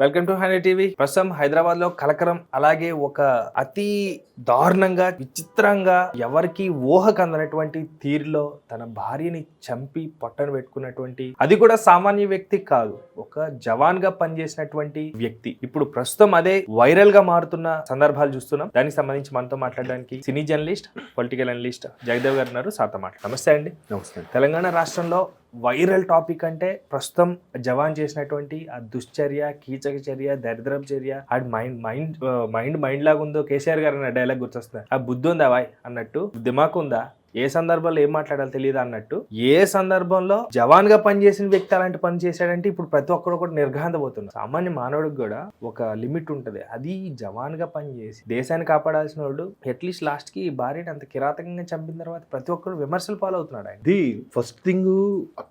Welcome to hundred TV. ప్రస్తుతం హైదరాబాద్లో కలకరం అలాగే ఒక అతి దారుణంగా విచిత్రంగా ఎవరికి ఊహకు అందనటువంటి తీరులో తన భార్యని చంపి పొట్టను పెట్టుకున్నటువంటి అది కూడా సామాన్య వ్యక్తి కాదు ఒక జవాన్గా పనిచేసినటువంటి వ్యక్తి. ఇప్పుడు ప్రస్తుతం అదే వైరల్గా మారుతున్న సందర్భాలు చూస్తున్నాం. దానికి సంబంధించి మనతో మాట్లాడడానికి cine journalist political analyst Jagadev గారు ఉన్నారు. సార్తో మాట్లాడు నమస్తే అండి. నమస్తే తెలంగాణ రాష్ట్రంలో వైరల్ టాపిక్ అంటే ప్రస్తుతం జవాన్ చేసినటువంటి ఆ దుశ్చర్య కీచక చర్య దరిద్రం చర్య ఆ మైండ్ మైండ్ మైండ్ మైండ్ లాగా ఉందో కేసీఆర్ గారు అన్న డైలాగ్ గుర్తొస్తుంది. ఆ బుద్ధి ఉందా వాయ్ అన్నట్టు? దిమాకు ఉందా ఏ సందర్భంలో ఏం మాట్లాడాలో తెలియదు అన్నట్టు ఏ సందర్భంలో జవాన్గా పనిచేసిన వ్యక్తి అలాంటి పని చేశాడంటే ఇప్పుడు ప్రతి ఒక్కరు కూడా నిర్ఘాంతపోతున్నారు. సామాన్య మానవుడికి కూడా ఒక లిమిట్ ఉంటుంది. అది జవాన్గా పనిచేసి దేశాన్ని కాపాడాల్సిన వాడు అట్లీస్ట్ లాస్ట్కి భార్యని అంత కిరాతకంగా చంపిన తర్వాత ప్రతి ఒక్కరు విమర్శలు పాలవుతున్నాడు ఆయన. ఇది ఫస్ట్ థింగ్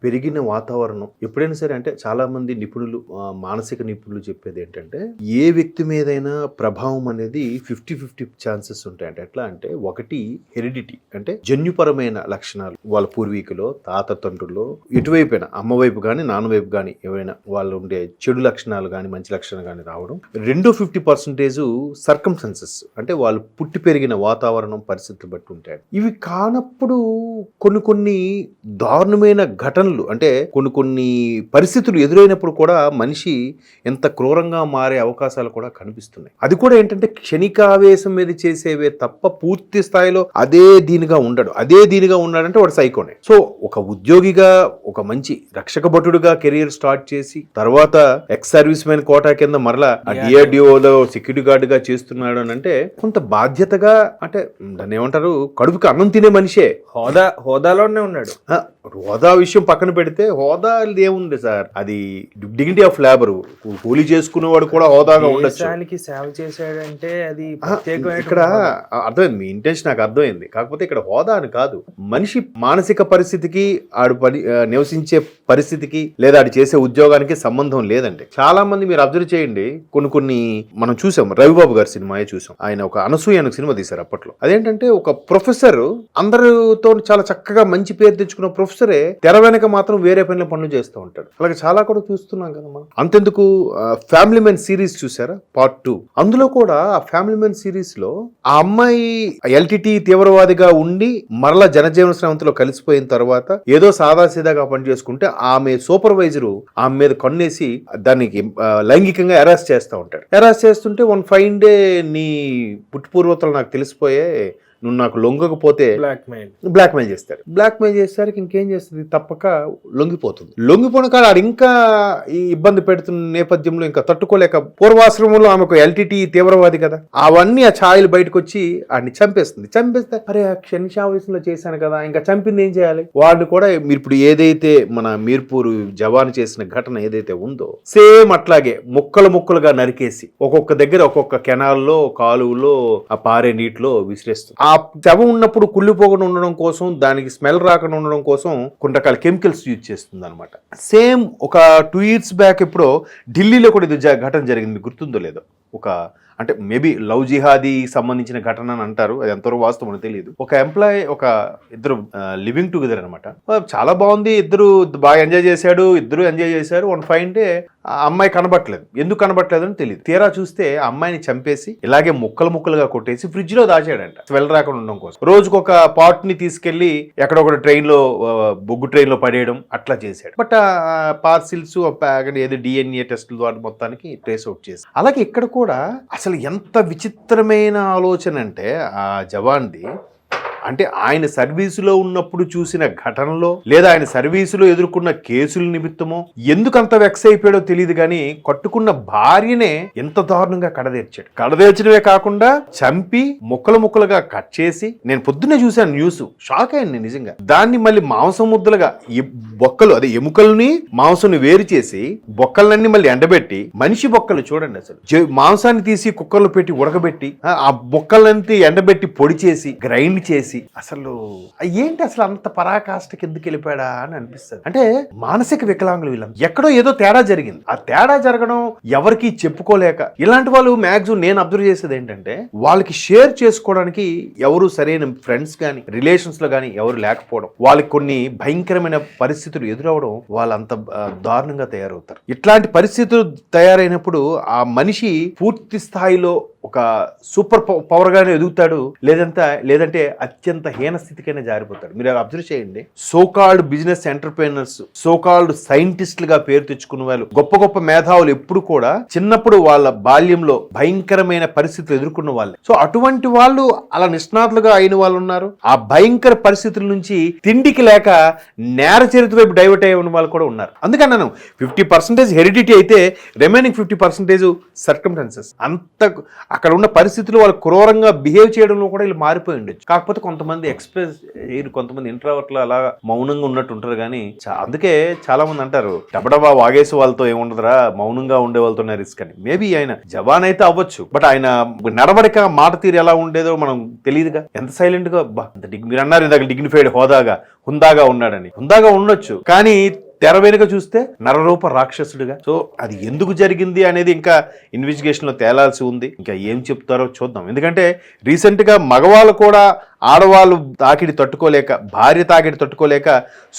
పెరిగిన వాతావరణం ఎప్పుడైనా సరే అంటే చాలా మంది నిపుణులు మానసిక నిపుణులు చెప్పేది ఏంటంటే ఏ వ్యక్తి మీదైనా ప్రభావం అనేది ఫిఫ్టీ ఫిఫ్టీ ఛాన్సెస్ ఉంటాయంటే ఎట్లా అంటే ఒకటి హెరిడిటీ అంటే జన్యు జన్యుపరమైన లక్షణాలు. వాళ్ళ పూర్వీకులో తాత తండ్రుల్లో ఎటువైపైనా అమ్మ వైపు కానీ నాన్న వైపు కానీ ఎవరైనా వాళ్ళు ఉండే చెడు లక్షణాలు కానీ మంచి లక్షణాలు కానీ రావడం రెండో ఫిఫ్టీ పర్సెంటేజ్ సర్కంసెన్సెస్ అంటే వాళ్ళు పుట్టి పెరిగిన వాతావరణం పరిస్థితులు బట్టి ఉంటాయి. ఇవి కానప్పుడు కొన్ని కొన్ని దారుణమైన ఘటనలు అంటే కొన్ని కొన్ని పరిస్థితులు ఎదురైనప్పుడు కూడా మనిషి ఎంత క్రూరంగా మారే అవకాశాలు కూడా కనిపిస్తున్నాయి. అది కూడా ఏంటంటే క్షణికావేశం మీద చేసేవే తప్ప పూర్తి స్థాయిలో అదే దీనిగా ఉండడు. అదే దీనిగా ఉన్నాడంటే వాడు సైకోనే. సో ఒక ఉద్యోగిగా ఒక మంచి రక్షక భటుడుగా కెరియర్ స్టార్ట్ చేసి తర్వాత ఎక్స్ సర్వీస్ మెన్ కోటా కింద మరలా డిఆర్డిఓలో సెక్యూరిటీ గార్డ్గా చేస్తున్నాడు అని అంటే కొంత బాధ్యతగా అంటే దాన్ని ఏమంటారు కడుపుకి అన్నం తినే మనిషే. హోదా హోదాలోనే ఉన్నాడు. హోదా విషయం పక్కన పెడితే హోదా ఏముంది సార్? అది డిగ్నిటీ ఆఫ్ లేబర్. కూలీ చేసుకునేవాడు కూడా హోదాగా ఉండొచ్చు. సేవ చేశాడంటే అది ఇక్కడ అర్థమైంది మీ ఇంటెన్షన్ నాకు అర్థమైంది. కాకపోతే ఇక్కడ హోదా అని కాదు. మనిషి మానసిక పరిస్థితికి ఆడు పని నివసించే పరిస్థితికి లేదా ఆడు చేసే ఉద్యోగానికి సంబంధం లేదండి. చాలా మంది మీరు అబ్జర్వ్ చేయండి. కొన్ని కొన్ని మనం చూసాం రవిబాబు గారి సినిమాయే చూసాం. ఆయన ఒక అనసూయ అనే సినిమా తీశారు అప్పట్లో. అదేంటంటే ఒక ప్రొఫెసర్ అందరితో చాలా చక్కగా మంచి పేరు తెచ్చుకున్న ప్రొఫెసరే తెర వెనక మాత్రం వేరే పనుల పనులు చేస్తూ ఉంటాడు. అలాగే చాలా కూడా చూస్తున్నాం కదా మనం. అంతెందుకు ఫ్యామిలీ మెన్ సిరీస్ చూసారా? Part two. అందులో కూడా ఆ ఫ్యామిలీ మెన్ సిరీస్లో ఆ అమ్మాయి ఎల్టీటీ తీవ్రవాదిగా ఉండి మరలా జనజీవన శ్రమంతో కలిసిపోయిన తర్వాత ఏదో సాదాసీదాగా పని చేసుకుంటే ఆమె సూపర్వైజరు ఆమె మీద కన్నేసి దానికి లైంగికంగా అరెస్ట్ చేస్తూ ఉంటాడు. అరెస్ట్ చేస్తుంటే వన్ ఫైన్ డే నీ పుట్టుపూర్వతలు నాకు తెలిసిపోయే నువ్వు నాకు లొంగకపోతే బ్లాక్ మెయిల్ చేస్తాడు. బ్లాక్ మెయిల్ చేసేసరికి ఇంకేం చేస్తుంది? తప్పక లొంగిపోతుంది. లొంగిపోయిన కాదు ఆడు ఇంకా ఈ ఇబ్బంది పెడుతున్న నేపథ్యంలో ఇంకా తట్టుకోలేక పూర్వాశ్రమంలో ఆమెకు ఎల్టీటీ తీవ్రవాది కదా. అవన్నీ ఆ ఛాయలు బయటకు వచ్చి ఆడిని చంపేస్తుంది. చంపేస్తే అరే ఆ క్షణిశావేశంలో చేశాను కదా ఇంకా చంపింది ఏం చేయాలి? వాడిని కూడా మీరు ఇప్పుడు ఏదైతే మన మీర్పూరు జవాన్ చేసిన ఘటన ఏదైతే ఉందో సేమ్ అట్లాగే ముక్కలు ముక్కలుగా నరికేసి ఒక్కొక్క దగ్గర ఒక్కొక్క కెనాల్లో కాలువలో ఆ పారే నీటిలో విసిరేస్తుంది. ఆ శవం ఉన్నప్పుడు కుళ్ళిపోకుండా ఉండడం కోసం దానికి స్మెల్ రాకుండా ఉండడం కోసం కొన్ని రకాల కెమికల్స్ యూజ్ చేస్తుంది అనమాట సేమ్ ఒక టూ ఇయర్స్ బ్యాక్ ఎప్పుడో ఢిల్లీలో కూడా ఇది ఘటన జరిగింది గుర్తుందో లేదో. ఒక అంటే మేబీ లవ్ జిహాదీ సంబంధించిన ఘటన అని అంటారు అది ఎంతవరకు వాస్తవం అని తెలియదు. ఒక ఎంప్లాయ్ ఒక ఇద్దరు లివింగ్ టుగెదర్ అనమాట చాలా బాగుంది ఇద్దరు బాగా ఎంజాయ్ చేశాడు ఇద్దరు ఎంజాయ్ చేశారు వన్ ఫైన్ డే ఆ అమ్మాయి కనబట్టలేదు. ఎందుకు కనబట్టలేదు అని తెలియదు. తీరా చూస్తే ఆ అమ్మాయిని చంపేసి ఇలాగే ముక్కలు ముక్కలుగా కొట్టేసి ఫ్రిడ్జ్లో దాచాడంట. స్మెల్ రాకుండా ఉండడం కోసం. రోజుకొక ఒక పాట్ని తీసుకెళ్ళి ఎక్కడొకటి ట్రైన్లో బొగ్గు ట్రైన్లో పడేయడం అట్లా చేశాడు. బట్ పార్సిల్స్ ఏదో డిఎన్ఏ టెస్టుల ద్వారా మొత్తానికి ట్రేస్ అవుట్ చేసి అలాగే ఇక్కడ కూడా కూడా అసలు ఎంత విచిత్రమైన ఆలోచన అంటే ఆ జవాన్ది అంటే ఆయన సర్వీసులో ఉన్నప్పుడు చూసిన ఘటనలో లేదా ఆయన సర్వీసులో ఎదుర్కొన్న కేసుల నిమిత్తమో ఎందుకు అంత వెక్స్ అయిపోయాడో తెలియదు కానీ కట్టుకున్న భార్యనే ఎంత దారుణంగా కడదేర్చాడు. కడదేర్చడమే కాకుండా చంపి ముక్కలు ముక్కలుగా కట్ చేసి నేను పొద్దున్నే చూశాను న్యూస్ షాక్ అయ్యాను నేను నిజంగా. దాన్ని మళ్ళీ మాంసం ముద్దలుగా బొక్కలు అదే ఎముకల్ని మాంసం వేరు చేసి బొక్కలన్నీ మళ్ళీ ఎండబెట్టి మనిషి బొక్కలు చూడండి అసలు. మాంసాన్ని తీసి కుక్కర్లో పెట్టి ఉడకబెట్టి ఆ- బొక్కలంతా ఎండబెట్టి పొడి చేసి గ్రైండ్ చేసి చేసి అసలు ఏంటి అసలు అంత పరాకాష్ఠకి ఎందుకు వెళ్ళిపోయాడా అని అనిపిస్తుంది. అంటే మానసిక వికలాంగులు వీళ్ళం ఎక్కడో ఏదో తేడా జరిగింది. ఆ తేడా జరగడం ఎవరికి చెప్పుకోలేక ఇలాంటి వాళ్ళు మ్యాక్సిమం నేను అబ్జర్వ్ చేసేది ఏంటంటే వాళ్ళకి షేర్ చేసుకోవడానికి ఎవరు సరైన ఫ్రెండ్స్ కానీ రిలేషన్స్లో కానీ ఎవరు లేకపోవడం. వాళ్ళకి కొన్ని భయంకరమైన పరిస్థితులు ఎదురవడం వాళ్ళంత దారుణంగా తయారవుతారు. ఇట్లాంటి పరిస్థితులు తయారైనప్పుడు ఆ మనిషి పూర్తి స్థాయిలో ఒక సూపర్ పవర్ గానే ఎదుగుతాడు లేదంతా లేదంటే అత్యంత హీన స్థితికైనా జారిపోతాడు. మీరు అబ్జర్వ్ చేయండి. So called business entrepreneurs so called సైంటిస్టులుగా పేరు తెచ్చుకున్న వాళ్ళు గొప్ప గొప్ప మేధావులు ఎప్పుడు కూడా చిన్నప్పుడు వాళ్ళ బాల్యంలో భయంకరమైన పరిస్థితులు ఎదుర్కొన్న వాళ్ళే. సో అటువంటి వాళ్ళు అలా నిష్ణాతులుగా అయిన వాళ్ళు ఉన్నారు. ఆ భయంకర పరిస్థితుల నుంచి తిండికి లేక నేర చరిత్ర వైపు డైవర్ట్ అయ్యి ఉన్న వాళ్ళు కూడా ఉన్నారు. అందుకని నేను ఫిఫ్టీ పర్సెంటేజ్ హెరిడిటీ అయితే రిమైనింగ్ ఫిఫ్టీ పర్సెంటేజ్ సర్కమ్స్టాన్సెస్ అంత అక్కడ ఉన్న పరిస్థితులు వాళ్ళు క్రూరంగా బిహేవ్ చేయడంలో కూడా వీళ్ళు మారిపోయి ఉండొచ్చు. కాకపోతే కొంతమంది ఎక్స్ప్రెస్ కొంతమంది ఇంట్రావర్ట్లు అలా మౌనంగా ఉన్నట్టు ఉంటారు కానీ చా- అందుకే చాలా మంది అంటారు డబడబా వాగేసి వాళ్ళతో ఏముండదురా మౌనంగా ఉండే వాళ్ళతోనే రిస్క్ అని. మేబీ ఆయన జవాన్ అయితే అవ్వచ్చు బట్ ఆయన నడవడిక మాట తీరు ఎలా ఉండేదో మనం తెలియదుగా ఎంత సైలెంట్గా డిగ్ మీరు అన్నారు ఇందాక డిగ్నిఫైడ్ హోదాగా హుందాగా ఉన్నాడని. హుందాగా ఉండొచ్చు కానీ తెర వెనుక చూస్తే నరరూప రాక్షసుడిగా. సో అది ఎందుకు జరిగింది అనేది ఇంకా ఇన్వెస్టిగేషన్లో తేలాల్సి ఉంది. ఇంకా ఏం చెప్తారో చూద్దాం. ఎందుకంటే రీసెంట్గా మగవాళ్ళు కూడా ఆడవాళ్ళు తాకిడి తట్టుకోలేక భార్య తాకిడి తట్టుకోలేక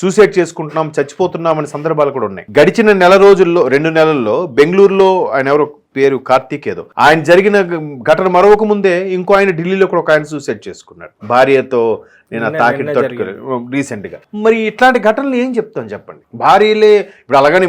సూసైడ్ చేసుకుంటున్నాం చచ్చిపోతున్నాం అనే సందర్భాలు కూడా ఉన్నాయి. గడిచిన నెల రోజుల్లో రెండు నెలల్లో బెంగళూరులో ఆయన ఎవరో పేరు కార్తీక్ ఏదో. ఆయన జరిగిన ఘటన మరొక ముందే ఇంకో ఆయన ఢిల్లీలో కూడా ఒక ఆయన సూసైడ్ చేసుకున్నాడు. భార్యతో నేను ఆ తాకిడి తట్టుకోలేదు రీసెంట్గా మరి ఇట్లాంటి ఘటనలు ఏం చెప్తాం చెప్పండి? భార్యలే ఇప్పుడు అలాగని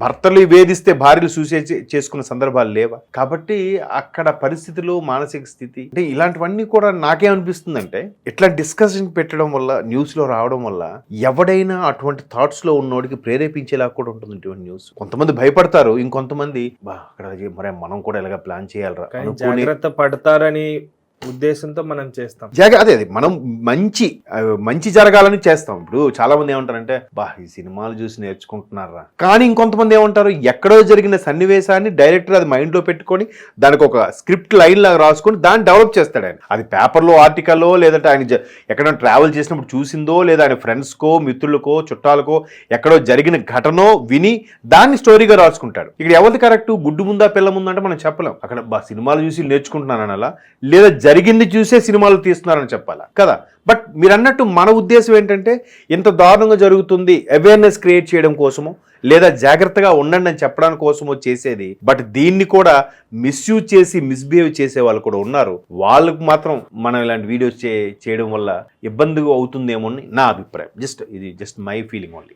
భర్తలు వేధిస్తే భార్యలు సూసైడ్ చేసుకున్న సందర్భాలు లేవా? కాబట్టి అక్కడ పరిస్థితులు మానసిక స్థితి అంటే ఇలాంటివన్నీ కూడా నాకేమనిపిస్తుందంటే ఇట్లా డిస్కషన్ పెట్టడం వల్ల న్యూస్లో రావడం వల్ల ఎవడైనా అటువంటి థాట్స్లో ఉన్నోడికి ప్రేరేపించేలా కూడా ఉంటుంది ఇటువంటి న్యూస్ కొంతమంది భయపడతారు ఇంకొంతమంది బా అక్కడ మరి మనం కూడా ఇలాగ ప్లాన్ చేయాలరా? జాగ్రత్త పడతారని ఉద్దేశంతో మనం చేస్తాం. జగ అదే అదే మనం మంచి మంచి జరగాలని చేస్తాం. ఇప్పుడు చాలా మంది ఏమంటారంటే బా ఈ సినిమాలు చూసి నేర్చుకుంటున్నారా? కానీ ఇంకొంతమంది ఏమంటారు ఎక్కడో జరిగిన సన్నివేశాన్ని డైరెక్టర్ అది మైండ్లో పెట్టుకొని దానికి ఒక స్క్రిప్ట్ లైన్ లాగా రాసుకొని దాన్ని డెవలప్ చేస్తాడు ఆయన. అది పేపర్లో ఆర్టికల్లో లేదంటే ఆయన జ- ఎక్కడైనా ట్రావెల్ చేసినప్పుడు చూసిందో లేదా ఆయన ఫ్రెండ్స్కో మిత్రులకో చుట్టాలకో ఎక్కడో జరిగిన ఘటనో విని దాన్ని స్టోరీగా రాసుకుంటాడు. ఇక్కడ ఎవరిది కరెక్ట్? గుడ్డు ముందా పిల్ల ముందా అంటే మనం చెప్పలేం. అక్కడ బా సినిమాలు చూసి నేర్చుకుంటున్నాను అలా లేదా జరిగింది చూసే సినిమాలు తీస్తున్నారని చెప్పాలా? కదా? బట్ మీరు అన్నట్టు మన ఉద్దేశం ఏంటంటే ఇంత దారుణంగా జరుగుతుంది అవేర్నెస్ క్రియేట్ చేయడం కోసమో లేదా జాగ్రత్తగా ఉండండి అని చెప్పడం కోసమో చేసేది బట్ దీన్ని కూడా మిస్యూజ్ చేసి మిస్బిహేవ్ చేసే వాళ్ళు కూడా ఉన్నారు. వాళ్ళకు మాత్రం మనం ఇలాంటి వీడియోస్ చేయడం వల్ల ఇబ్బందిగా అవుతుందేమో అని నా అభిప్రాయం. జస్ట్ ఇది జస్ట్ మై ఫీలింగ్ ఓన్లీ